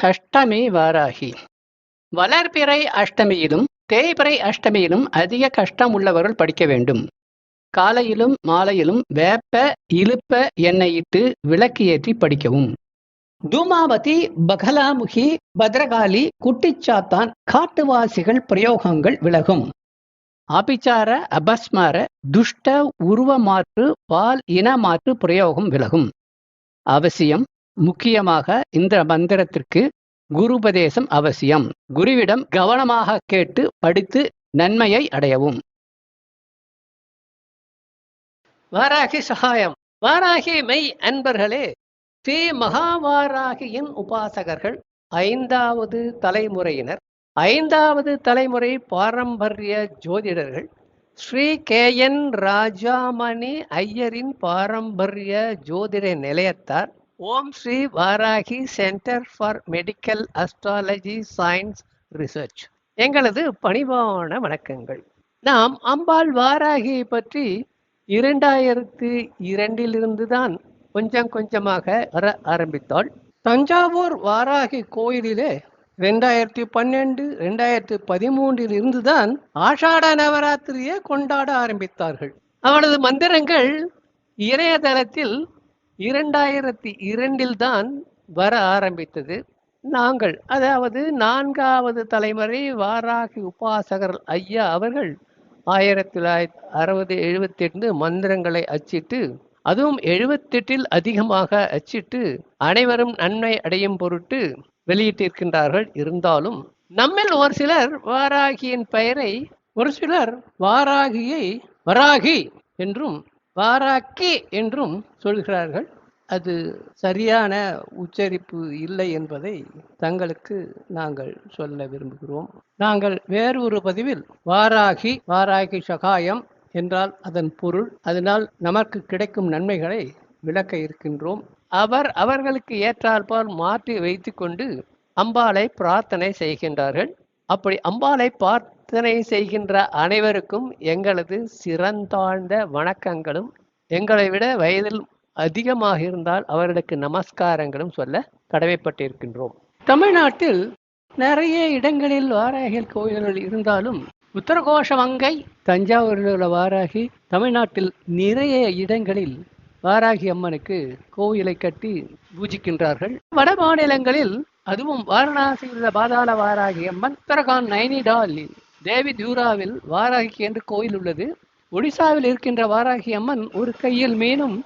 அஷ்டமி வாராகி. வளர்பிறை அஷ்டமியிலும் தேய்பிறை அஷ்டமியிலும் அதிக கஷ்டம் உள்ளவர்கள் படிக்க வேண்டும். காலையிலும் மாலையிலும் வேப்ப இழுப்ப எண்ணெய் இட்டு விளக்கு ஏற்றி படிக்கவும். தூமாவதி பகலாமுகி பத்ரகாளி குட்டிச்சாத்தான் காட்டுவாசிகள் பிரயோகங்கள் விலகும். ஆபிச்சார அபஸ்மார துஷ்ட உருவ மாற்று பால் இன மாற்று பிரயோகம் விலகும். அவசியம் முக்கியமாக இந்த மந்திரத்திற்கு குருபதேசம் அவசியம். குருவிடம் கவனமாக கேட்டு படித்து நன்மையை அடையவும். வாராகி சகாயம். வாராகி மெய் அன்பர்களே ஸ்ரீ மகாவாராகியின் உபாசகர்கள் ஐந்தாவது தலைமுறையினர் ஐந்தாவது தலைமுறை பாரம்பரிய ஜோதிடர்கள் ஸ்ரீ கே என் ராஜாமணி ஐயரின் பாரம்பரிய ஜோதிட நிலையத்தார் Om Sri Varahi centre for medical astrology science research. எங்களது பணிவான வணக்கங்கள். நாம் அம்பாள் வாராகியை பற்றி இரண்டாயிரத்து இரண்டிலிருந்து தான் கொஞ்சம் கொஞ்சமாக வர ஆரம்பித்தாள். தஞ்சாவூர் வாராகி கோயிலிலே ரெண்டாயிரத்தி பன்னெண்டு ரெண்டாயிரத்தி பதிமூன்றில் இருந்துதான் ஆஷாட நவராத்திரியை கொண்டாட ஆரம்பித்தார்கள். அவளது மந்திரங்கள் இணையதளத்தில் இரண்டாயிரத்தி இரண்டில் தான் வர ஆரம்பித்தது. நாங்கள் அதாவது நான்காவது தலைமுறை வாராகி உபாசகர் ஐயா அவர்கள் ஆயிரத்தி தொள்ளாயிரத்தி அறுபது எழுபத்தி எட்டு மந்திரங்களை அச்சிட்டு அதுவும் எழுபத்தெட்டில் அதிகமாக அச்சிட்டு அனைவரும் நன்மை அடையும் பொருட்டு வெளியிட்டிருக்கின்றார்கள். இருந்தாலும் நம்மில் ஒரு சிலர் வாராகியின் பெயரை ஒரு சிலர் வாராகியை வராகி என்றும் வாராக்கி என்றும் சொல்கிறார்கள். அது சரியான உச்சரிப்பு இல்லை என்பதை தங்களுக்கு நாங்கள் சொல்ல விரும்புகிறோம். நாங்கள் வேறு ஒரு பதிவில் வாராகி வாராகி சகாயம் என்றால் அதன் பொருள். அதனால் நமக்கு கிடைக்கும் நன்மைகளை விளக்க இருக்கின்றோம். அவர் அவர்களுக்கு ஏற்றால்பால் மாற்றி வைத்துக்கொண்டு அம்பாளை பிரார்த்தனை செய்கின்றார்கள். அப்படி அம்பாளை பிரார்த்தனை செய்கின்ற அனைவருக்கும் எங்களது சிறந்தாழ்ந்த வணக்கங்களும். எங்களை விட வயதில் அதிகமாக இருந்தால் அவர்களுக்கு நமஸ்காரங்களும் சொல்ல கடமைப்பட்டிருக்கின்றோம். தமிழ்நாட்டில் நிறைய இடங்களில் வாராகிகள் கோயில்கள் இருந்தாலும் உத்தரகோஷமங்கை தஞ்சாவூரில் உள்ள வாராகி தமிழ்நாட்டில் நிறைய இடங்களில் வாராகி அம்மனுக்கு கோயிலை கட்டி பூஜிக்கின்றார்கள். வட மாநிலங்களில் அதுவும் வாரணாசியில் உள்ள பாதாள வாராகி அம்மன் உத்தரகாண்ட் நைனிடாலில் தேவி தியூராவில் வாராகி என்று கோயில் உள்ளது. ஒடிசாவில் இருக்கின்ற வாராகி அம்மன் ஒரு கையில் மீனும்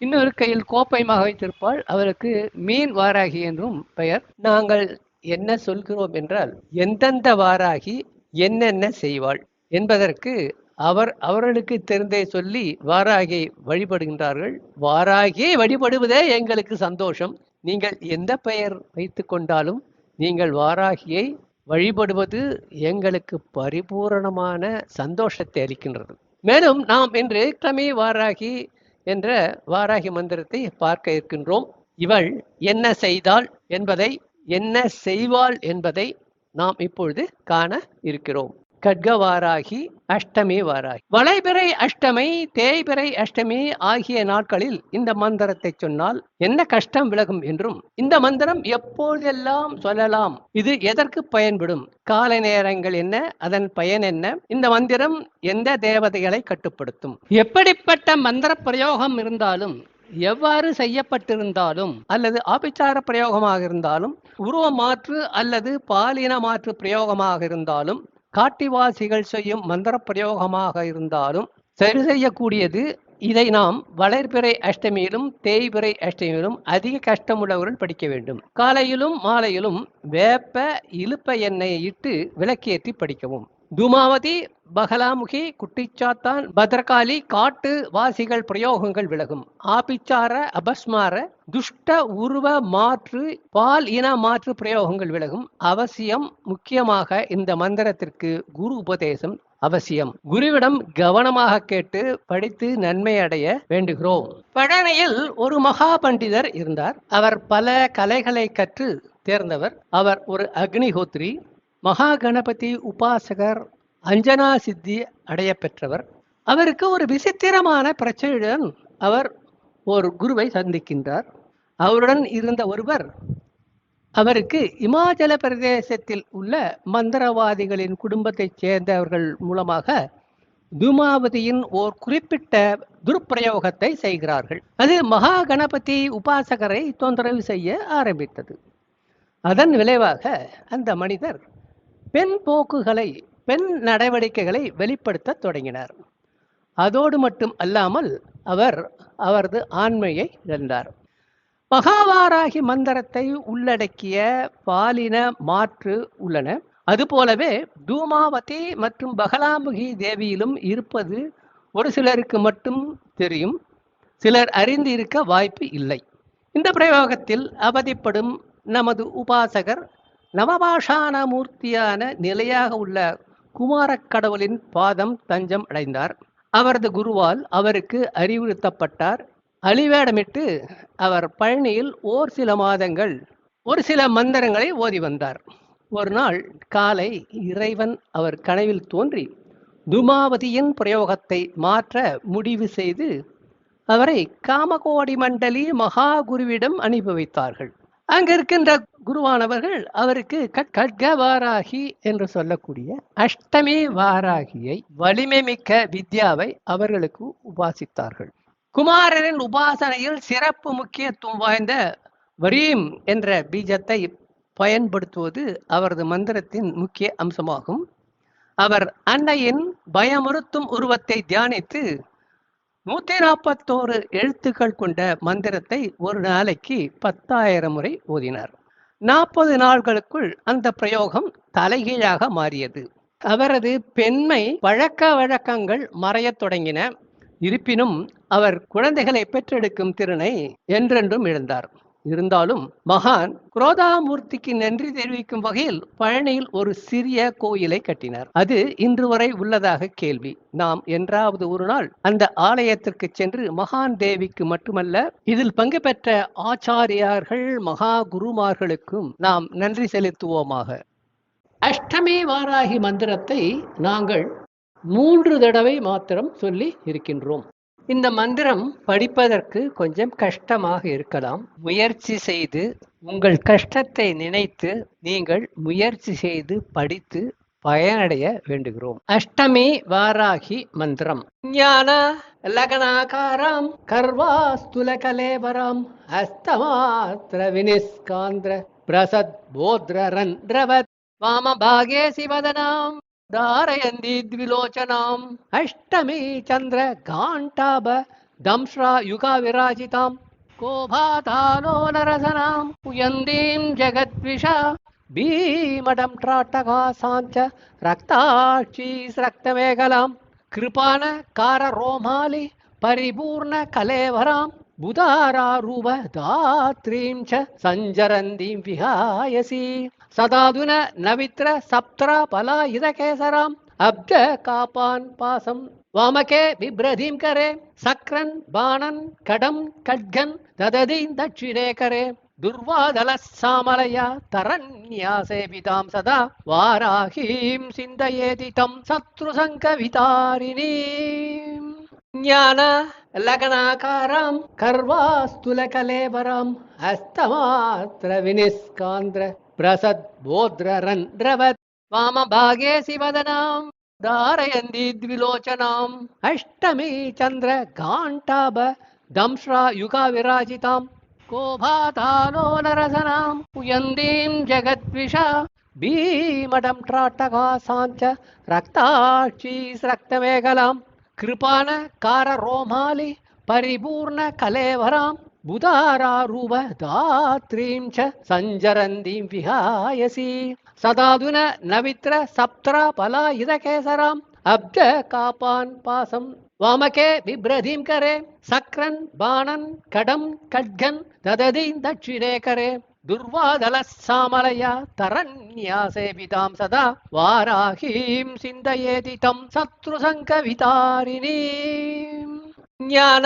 இன்னொரு கையில் கோப்பையுமாக வைத்திருப்பாள். அவருக்கு மீன் வாராகி என்றும் பெயர். நாங்கள் என்ன சொல்கிறோம் என்றால் எந்தெந்த வாராகி என்னென்ன செய்வாள் என்பதற்கு அவர் அவர்களுக்கு தெரிந்தே சொல்லி வாராகியை வழிபடுகின்றார்கள். வாராகியை வழிபடுவதே எங்களுக்கு சந்தோஷம். நீங்கள் எந்த பெயர் வைத்து கொண்டாலும் நீங்கள் வாராகியை வழிபடுவது எங்களுக்கு பரிபூரணமான சந்தோஷத்தை அளிக்கின்றது. மேலும் நாம் இன்று கிழமை வாராகி என்ற வாராகி மந்திரத்தை பார்க்க இருக்கின்றோம். இவள் என்ன செய்தாள் என்பதை என்ன செய்வாள் என்பதை நாம் இப்பொழுது காண இருக்கிறோம். கட்கவாராகி அஷ்டமி வாராகி. வளைபிறை அஷ்டமி தேய்பிறை அஷ்டமி ஆகிய நாட்களில் இந்த மந்திரத்தை சொன்னால் என்ன கஷ்டம் விலகும் என்றும் இந்த மந்திரம் எப்போதெல்லாம் சொல்லலாம் இது எதற்கு பயன்படும் கால நேரங்கள் என்ன அதன் பயன் என்ன இந்த மந்திரம் எந்த தேவதைகளை கட்டுப்படுத்தும்? எப்படிப்பட்ட மந்திர பிரயோகம் இருந்தாலும் எவ்வாறு செய்யப்பட்டிருந்தாலும் அல்லது ஆபிச்சார பிரயோகமாக இருந்தாலும் உருவ மாற்று அல்லது பாலின மாற்று பிரயோகமாக இருந்தாலும் காட்டிவாசிகள் செய்யும் மந்திர பிரயோகமாக இருந்தாலும் சரி செய்யக்கூடியது இதை நாம் வளர்பிறை அஷ்டமியிலும் தேய்பிறை அஷ்டமியிலும் அதிக கஷ்டமுள்ளவர்கள் படிக்க வேண்டும். காலையிலும் மாலையிலும் வேப்ப இழுப்ப எண்ணெயை இட்டு விளக்கேற்றி படிக்கவும். துமாவதி பகலாமுகி குட்டிச்சாத்தான் பத்ரகாளி காட்டு வாசிகள் பிரயோகங்கள் விலகும். ஆபிச்சார அபஸ்மார துஷ்ட உருவ மாற்று பால் இன மாற்று பிரயோகங்கள் விலகும். அவசியம் முக்கியமாக இந்த மந்திரத்திற்கு குரு உபதேசம் அவசியம். குருவிடம் கவனமாக கேட்டு படித்து நன்மை அடைய வேண்டுகிறோம். பழனியில் ஒரு மகா பண்டிதர் இருந்தார். அவர் பல கலைகளை கற்று தேர்ந்தவர். அவர் ஒரு அக்னிஹோத்ரி மகா கணபதி உபாசகர் அஞ்சனா சித்தி அடைய பெற்றவர். அவருக்கு ஒரு விசித்திரமான பிரச்சனையுடன் அவர் ஒரு குருவை சந்திக்கின்றார். அவருடன் இருந்த ஒருவர் அவருக்கு இமாச்சல பிரதேசத்தில் உள்ள மந்திரவாதிகளின் குடும்பத்தைச் சேர்ந்தவர்கள் மூலமாக தூமாவதியின் ஓர் குறிப்பிட்ட துர்ப்பிரயோகத்தை செய்கிறார்கள். அது மகா கணபதி உபாசகரை தொந்தரவு செய்ய ஆரம்பித்தது. அதன் விளைவாக அந்த மனிதர் பெண் போக்குகளை பெண் நடவடிக்கைகளை வெளிப்படுத்த தொடங்கினார். அதோடு மட்டும் அல்லாமல் அவர் அவரது ஆண்மையை இழந்தார். மகாவாராகி மந்திரத்தை உள்ளடக்கிய பாலின மாற்று உள்ளன. அதுபோலவே தூமாவதி மற்றும் பகலாமுகி தேவியிலும் இருப்பது ஒரு சிலருக்கு மட்டும் தெரியும். சிலர் அறிந்து இருக்க வாய்ப்பு இல்லை. இந்த பிரயோகத்தில் அவதிப்படும் நமது உபாசகர் நவபாஷான மூர்த்தியான நிலையாக உள்ள குமாரக் கடவுளின் பாதம் தஞ்சம் அடைந்தார். அவரது குருவால் அவருக்கு அறிவுறுத்தப்பட்டார். அழிவேடமிட்டு அவர் பழனியில் ஓர் சில மாதங்கள் ஒரு சில மந்திரங்களை ஓதி வந்தார். ஒரு நாள் காலை இறைவன் அவர் கனவில் தோன்றி துமாவதியின் பிரயோகத்தை மாற்ற முடிவு செய்து அவரை காமகோடி மண்டலி மகா குருவிடம் அனுப்பி வைத்தார்கள். அங்கிருக்கின்ற குருவானவர்கள் அவருக்கு கட்க வாராகி என்று சொல்லக்கூடிய அஷ்டமி வாராகியை வலிமை மிக்க வித்யாவை அவர்களுக்கு உபாசித்தார்கள். குமாரரின் உபாசனையில் சிறப்பு முக்கியத்துவம் வாய்ந்த வரீம் என்ற பீஜத்தை பயன்படுத்துவது அவரது மந்திரத்தின் முக்கிய அம்சமாகும். அவர் அன்னையின் பயமுறுத்தும் உருவத்தை தியானித்து நூத்தி நாற்பத்தோரு எழுத்துக்கள் கொண்ட மந்திரத்தை ஒரு நாளைக்கு பத்தாயிரம் முறை ஓதினார். நாற்பது நாள்களுக்குள் அந்த பிரயோகம் தலைகீழாக மாறியது. அவரது பெண்மை பழக்க வழக்கங்கள் மறையத் தொடங்கின. இருப்பினும் அவர் குழந்தைகளை பெற்றெடுக்கும் திறனை என்றென்றும் இழந்தார். இருந்தாலும் மகான் குரோதாமூர்த்திக்கு நன்றி தெரிவிக்கும் வகையில் பழனியில் ஒரு சிறிய கோயிலை கட்டினார். அது இன்று வரை உள்ளதாக கேள்வி. நாம் என்றாவது ஒரு நாள் அந்த ஆலயத்திற்கு சென்று மகான் தேவிக்கு மட்டுமல்ல இதில் பங்கு பெற்ற ஆச்சாரியார்கள் மகா குருமார்களுக்கும் நாம் நன்றி செலுத்துவோமாக. அஷ்டமி வாராகி மந்திரத்தை நாங்கள் மூன்று தடவை மாத்திரம் சொல்லி இருக்கின்றோம். இந்த மந்திரம் படிப்பதற்கு கொஞ்சம் கஷ்டமாக இருக்கலாம். முயற்சி செய்து உங்கள் கஷ்டத்தை நினைத்து நீங்கள் முயற்சி செய்து படித்து பயனடைய வேண்டுகிறோம். அஷ்டமி வாராகி மந்திரம். ஞான லகனாகாராம் கர்வாஸ்துலகலேபராம் அஸ்தமாத்திர வினிஸ்காந்திர பிரசத் போத்ரரன் ரவத். வாமபாகே சிவதனாம். धारयन्ति द्विलोचनाम्। अष्टमी चन्द्रघाण्टाभंश्रा युगा विराजितां कोभारसनां यन्दीं जगद्विष भीमठं ट्राटकासां च रक्ताक्षीस्रक्तमेखलाम् कृपाणकाररोमालि कृपाणकारमालि परिपूर्णकलेवराम् बुधारारूप दात्रीं च सञ्जरन्तीं विहायसि सदाधुन नवित्र सप्त्रा पलायुधकेसराम् अब्ज कापान् पासं वामके बिभ्रतीं करे सक्रन् बाणन् कडं खड्गन् ददतीं दक्षिणे करे दुर्वादलः सामलया तरन्यासेवितां सदा वाराहीं सिन्दयेति तं ಜ್ಞಾನ ಲಗಣಾಕಾರಾಂ ಕರ್ವಾಸ್ತುಲಕಲೇವರಾಂ ಹಸ್ತಮಾತ್ರ ವಿನಿಸ್ಕಾಂದ್ರ ಪ್ರಸದ್ ಬೋಧ್ರರನ್ರವತ್ ವಾಮಭಾಗೇ ಶಿವದನಾಂ ಧಾರಯಂದಿ ದ್ವಿಲೋಚನಾಂ ಅಷ್ಟಮಿ ಚಂದ್ರ ಗಾಂಟಾಭ ದಂಶ್ರಾ ಯುಗ ವಿರಾಜಿತಾಂ ಕೋಭಾತಾಲೋ ನರಸನಾಂ ಉಯಂದೀಂ ಜಗದ್ವಿಷ ಭೀಮಡಂ ತ್ರಾಟಕಾ ಸಾಂಚ ರಕ್ತಾಕ್ಷೀಸ್ ರಕ್ತಮೇಗಲಾಂ ಕೃಪಾನ ಕಾರ ರೋಮಾಲಿ ಪರಿಪೂರ್ಣ ಕಲೇವರಾಂ ಬುಧಾರಾರೂಪ ಧಾತ್ರೀಂ ಚ ಸಂಜರಂದೀಂ ವಿಹಾಯಸಿ ಸದಾದುನ ನವಿತ್ರ ಸಪ್ತ್ರ ಫಲ ಇದ ಕೇಸರಾಂ ಅಬ್ಜ ಕಾಪಾನ್ ಪಾಸಂ ವಾಮಕೆ ಬಿಭ್ರದೀಂ ಕರೆ ಸಕ್ರನ್ ಬಾಣನ್ ಕಡಂ ಖಡ್ಗನ್ ದದದೀಂ ದಕ್ಷಿಣೇ ಕರೆ सामलया तरन्यासेवितां सदा वाराहीं सिन्दयेति तं शत्रुसङ्कवितारिणीम् ज्ञान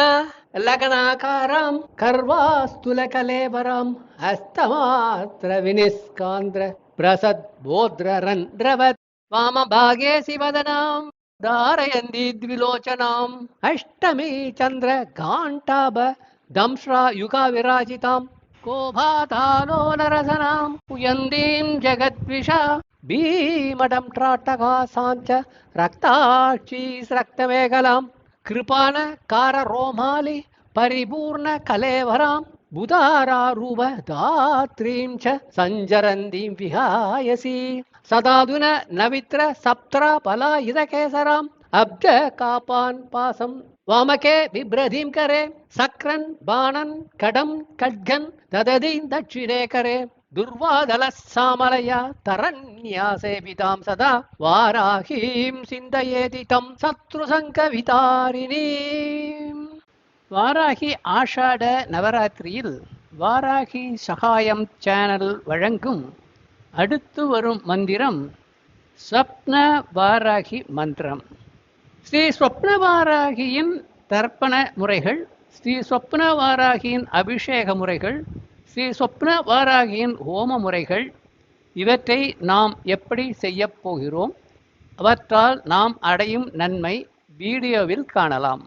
लगनाकारां कर्वास्तुलकलेबरां हस्तमात्र विनिस्कान्द्र प्रसद् बोद्ररन्ध्रवत् वामभागे शिवदनां धारयन्ति द्विलोचनाम् अष्टमी चन्द्र घाण्टाभ दंश्रा युगाविराजितां கோபாதானோ நரசனாம் உயந்தீம் ஜெகத்விஷா பீமடம் ட்ராட்டகாசாஞ்ச ரக்தாட்சீஸ் ரக்தமேகலாம் கிருபான கார ரோமாலி பரிபூர்ண கலேவராம் புதாராரூப தாத்ரீம் ச சஞ்சரந்தீம் விஹாயசி சதாதுன நவித்ர சப்த்ரா பலா இதகேசராம் அப்த காப்பான் பாசம் வாமகே பிப்ரதீம் கரே சக்ரன் பாணன் கடம் கட்கன் தததி தட்சிணே கரே துர்வாதல சாமலயா தரண்யாசேவிதாம் சதா. வாராகீம் சிந்தயேதி தம் சத்ருசங்க வாராகி ஆஷாட நவராத்திரியில் வாராகி சகாயம் சேனல் வழங்கும் அடுத்து வரும் மந்திரம் ஸ்வப்ன வாராகி மந்திரம். ஸ்ரீ சொப்னவாராகியின் தர்ப்பண முறைகள் ஸ்ரீ சொப்னவாராகியின் அபிஷேக முறைகள் ஸ்ரீ சொப்னவாராகியின் ஹோம முறைகள் இவற்றை நாம் எப்படி செய்யப் போகிறோம்? அவற்றால் நாம் அடையும் நன்மை வீடியோவில் காணலாம்.